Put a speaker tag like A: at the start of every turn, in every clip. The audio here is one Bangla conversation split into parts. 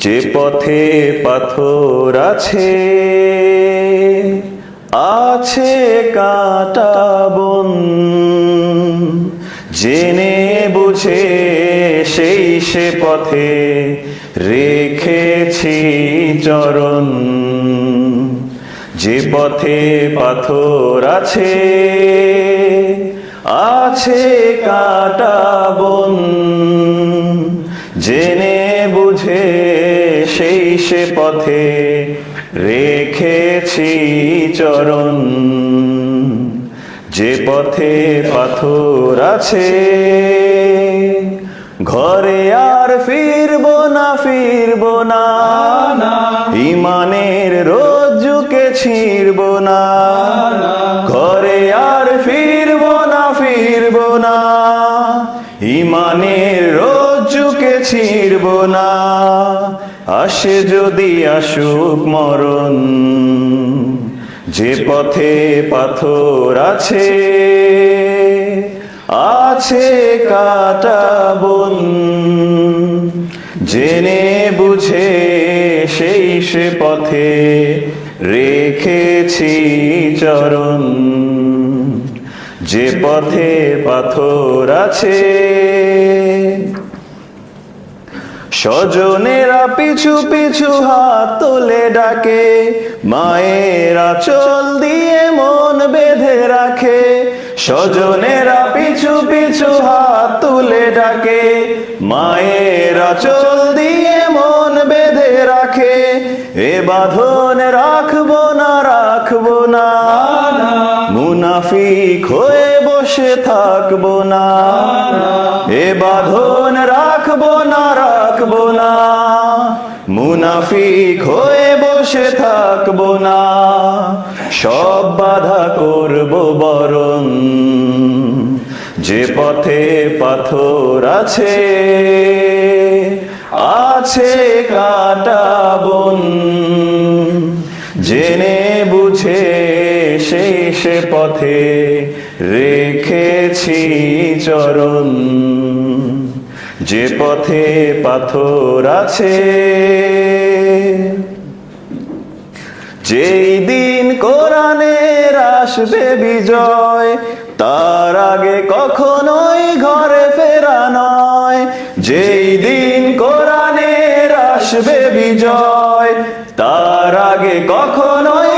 A: যে পথে পাথর আছে আছে কাটা বন জেনে বুঝে সেই সে পথে রেখেছি চরণ। যে পথে পাথর আছে আছে কাটা বন জেনে সে পথে রেখেছি চরণ। যে পথে পাথর আছে, ঘরে আর ফিরব না ফিরব না। ইমানের রজ্জুকে ছিড়ব না। ঘরে আর ফিরব না ফিরব না। ইমানের রজ্জুকে ছিড়ব না। আসে যদি আসুক মরণ, যে পথে পাথর আছে আছে কাটা বন। জেনে বুঝে সেই সে পথে রেখেছি চরণ। যে পথে পাথর আছে স্বজনেরা পিছু পিছু হাত তোলে ডাকে, মায়েরা চল দিয়ে মন বেঁধে রাখে। স্বজনেরা পিছু পিছু হাত তুলে ডাকে, মায়েরা চল দিয়ে মন বেঁধে রাখে। এ বাঁধন রাখব না রাখব না। মুনাফিক হয়ে বসে থাকব না। এ বাঁধন রাখব না রাখব না। মুনাফিক হয়ে বসে থাকব না। সব বাধা করব বরণ যে পথে পাথর আছে আছে কাটা বন জেনে সে পথে রেখেছি চরণ। যে পথে পাথর আছে, যেই দিন কোরআনের আসবে বিজয়, তার আগে কখনোই ঘরে ফেরা নয়। যেই দিন কোরআনের আসবে বিজয়, তার আগে কখনোই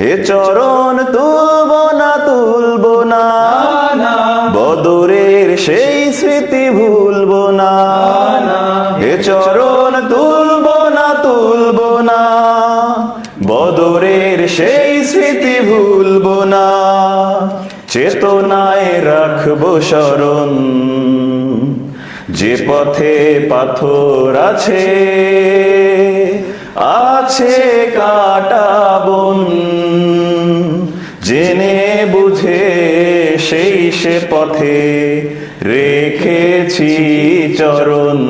A: এ চরণ তুলব না তুলব না। বদরের সেই স্মৃতি ভুলব না। এ চরণ তুলব না তুলব না। বদরের সেই স্মৃতি ভুলব না। চেতনায় রাখব স্মরণ যে পথে পাথর আছে আছে কাটা সে পথে রেখেছি চরণ।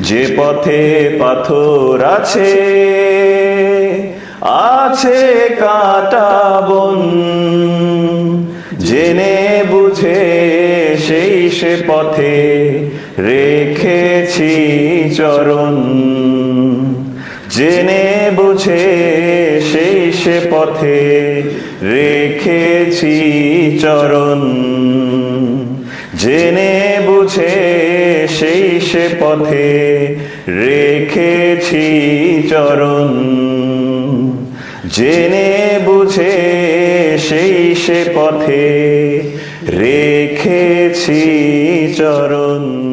A: যে পথে পাথর আছে আছে কাটা বন। জেনে বুঝে সেই সে পথে রেখেছি চরণ। জেনে বুঝে সে পথে রেখেছি চরণ। জেনে বুঝে সে পথে রেখেছি চরণ। জেনে বুঝে সে পথে রেখেছি চরণ।